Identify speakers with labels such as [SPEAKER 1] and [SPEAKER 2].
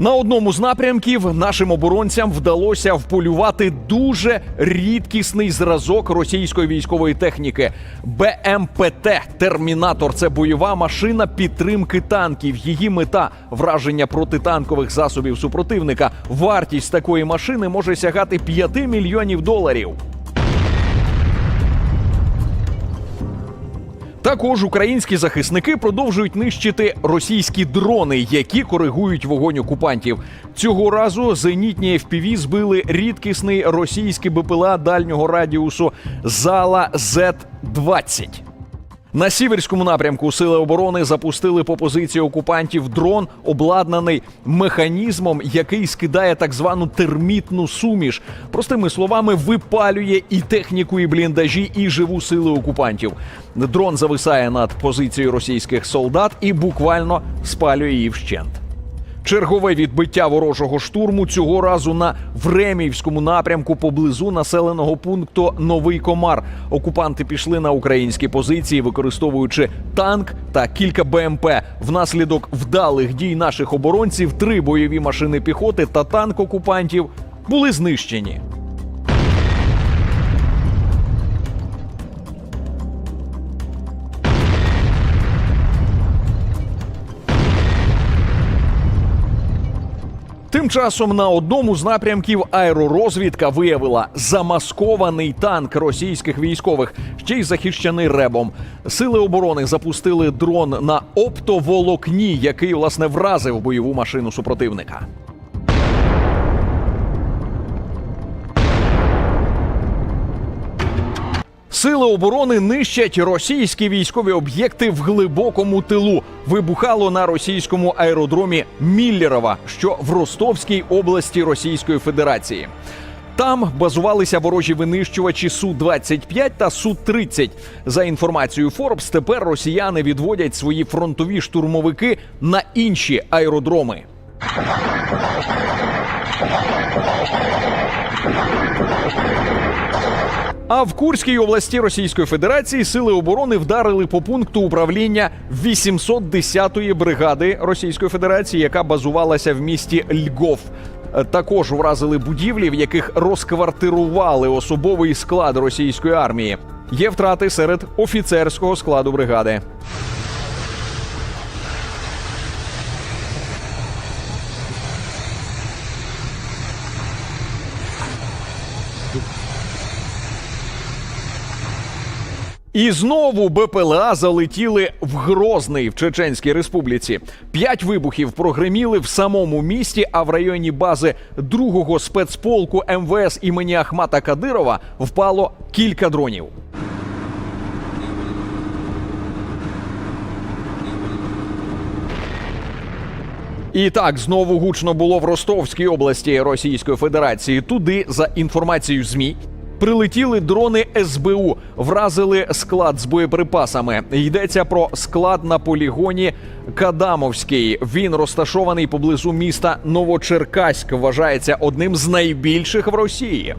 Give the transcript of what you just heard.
[SPEAKER 1] На одному з напрямків нашим оборонцям вдалося вполювати дуже рідкісний зразок російської військової техніки БМПТ Термінатор. Це бойова машина підтримки танків. Її мета враження протитанкових засобів супротивника. Вартість такої машини може сягати 5 мільйонів доларів. Також українські захисники продовжують нищити російські дрони, які коригують вогонь окупантів. Цього разу зенітні FPV збили рідкісний російський БПЛА дальнього радіусу Зала З-20. На сіверському напрямку сили оборони запустили по позиції окупантів дрон, обладнаний механізмом, який скидає так звану термітну суміш. Простими словами, випалює і техніку, і бліндажі, і живу сили окупантів. Дрон зависає над позицією російських солдат і буквально спалює її вщент. Чергове відбиття ворожого штурму цього разу на Времівському напрямку поблизу населеного пункту Новий Комар. Окупанти пішли на українські позиції, використовуючи танк та кілька БМП. Внаслідок вдалих дій наших оборонців три бойові машини піхоти та танк окупантів були знищені. Тим часом на одному з напрямків аеророзвідка виявила замаскований танк російських військових, ще й захищений ребом. Сили оборони запустили дрон на оптоволокні, який власне вразив бойову машину супротивника. Сили оборони нищать російські військові об'єкти в глибокому тилу. Вибухало на російському аеродромі Міллерова, що в Ростовській області Російської Федерації. Там базувалися ворожі винищувачі су 25 та су 30 За інформацією Forbes, тепер росіяни відводять свої фронтові штурмовики на інші аеродроми. А в Курській області Російської Федерації сили оборони вдарили по пункту управління 810-ї бригади Російської Федерації, яка базувалася в місті Льгов. Е, Також вразили будівлі, в яких розквартирували особовий склад російської армії. Є втрати серед офіцерського складу бригади. І знову БПЛА залетіли в Грозний в Чеченській Республіці. П'ять вибухів прогреміли в самому місті, а в районі бази другого спецполку МВС імені Ахмата Кадирова впало кілька дронів. І так знову гучно було в Ростовській області Російської Федерації. Туди, за інформацією ЗМІ, прилетіли дрони СБУ, вразили склад з боєприпасами. Йдеться про склад на полігоні Кадамовський. Він розташований поблизу міста Новочеркаськ. Вважається одним з найбільших в Росії.